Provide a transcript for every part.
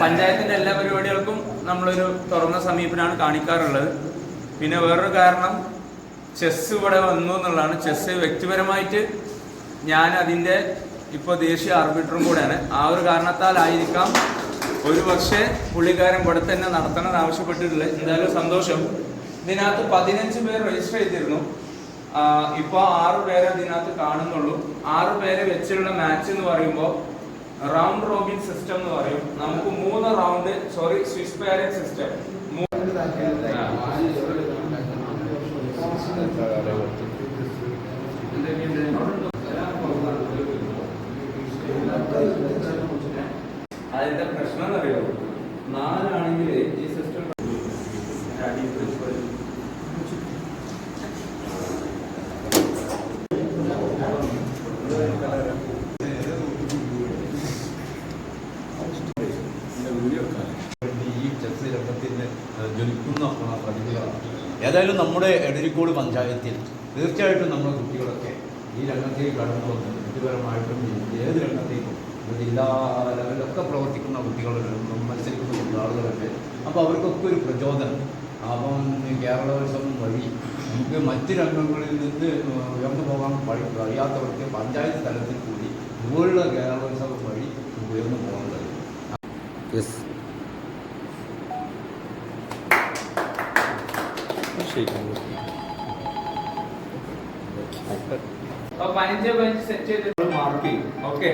പഞ്ചായത്തിന്റെ എല്ലാ പരിപാടികൾക്കും നമ്മളൊരു തുറന്ന സമീപനമാണ് കാണിക്കാറുള്ളത്. പിന്നെ വേറൊരു കാരണം ചെസ് ഇവിടെ വന്നു എന്നുള്ളതാണ്. ചെസ് വ്യക്തിപരമായിട്ട് ഞാൻ അതിന്റെ ഇപ്പോൾ ദേശീയ ആർബിറ്ററും കൂടെയാണ്. ആ ഒരു കാരണത്താലായിരിക്കാം ഒരു പക്ഷേ പുള്ളിക്കാരൻ ഇവിടെ തന്നെ നടത്തണമെന്ന് ആവശ്യപ്പെട്ടിട്ടുള്ളത് എന്തായാലും സന്തോഷം. ഇതിനകത്ത് പതിനഞ്ച് പേർ രജിസ്റ്റർ ചെയ്തിരുന്നു. ഇപ്പോൾ ആറ് പേരെ ഇതിനകത്ത് കാണുന്നുള്ളൂ. ആറ് പേരെ വെച്ചുള്ള മാച്ച് എന്ന് പറയുമ്പോൾ റൗണ്ട് റോബിൻ സിസ്റ്റം എന്ന് പറയും. നമുക്ക് മൂന്ന് round sorry Swiss pairing system അതിന്റെ പ്രശ്നം എന്നറിയോ? നാലാണെങ്കിൽ ഈ സിസ്റ്റം ഈ ഏതായാലും നമ്മുടെ എടരിക്കോട് പഞ്ചായത്തിൽ തീർച്ചയായിട്ടും നമ്മുടെ കുട്ടികളൊക്കെ ഈ രംഗത്തേക്ക് കടന്നു വന്ന് വ്യക്തിപരമായിട്ടും ഏത് രംഗത്തേക്കും ജില്ലാ ലെവലിലൊക്കെ പ്രവർത്തിക്കുന്ന കുട്ടികളുണ്ട് മത്സരിക്കുന്ന ആളുകളുണ്ട് അപ്പോൾ അവർക്കൊക്കെ ഒരു പ്രചോദനം. അപ്പം കേരളോത്സവം വഴി നമുക്ക് മറ്റ് രംഗങ്ങളിൽ നിന്ന് ഉയർന്നു പോകാൻ കഴിയാത്തവർക്ക് പഞ്ചായത്ത് തലത്തിൽ കൂടി ഇതുപോലുള്ള കേരളോത്സവം വഴി ഉയർന്നു പോകേണ്ടത് അപ്പൊ പതിനഞ്ച് പതിനഞ്ച് സെറ്റ് മാർക്ക് ചെയ്യും. ഓക്കെ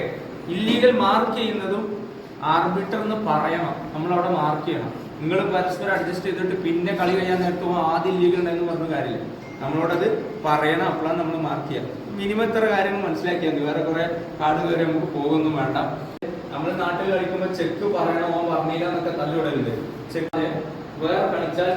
ഇല്ലീഗൽ മാർക്ക് ചെയ്യുന്നതും ആർബിറ്റർ എന്ന് പറയണം. നമ്മൾ അവിടെ മാർക്ക് ചെയ്യണം. നിങ്ങൾ പരസ്പരം അഡ്ജസ്റ്റ് ചെയ്തിട്ട് പിന്നെ കളി കഴിയാൻ നേരത്തെ ആദ്യം ഇല്ലീഗൽ ഉണ്ടെന്ന് പറഞ്ഞ കാര്യമില്ല. നമ്മളോടത് പറയണം. അപ്പോഴാണ് നമ്മൾ മാർക്ക് ചെയ്യാം മിനിമം ഇത്ര കാര്യങ്ങൾ മനസ്സിലാക്കിയാൽ മതി. വേറെ കുറെ കാട് കയറി നമുക്ക് പോകൊന്നും വേണ്ട. നമ്മൾ നാട്ടിൽ കളിക്കുമ്പോൾ ചെക്ക് പറയണം ഓൻ പറഞ്ഞില്ല എന്നൊക്കെ തല്ലുവിടലുണ്ട്. ചെക്ക് വേറെ കളിച്ചാൽ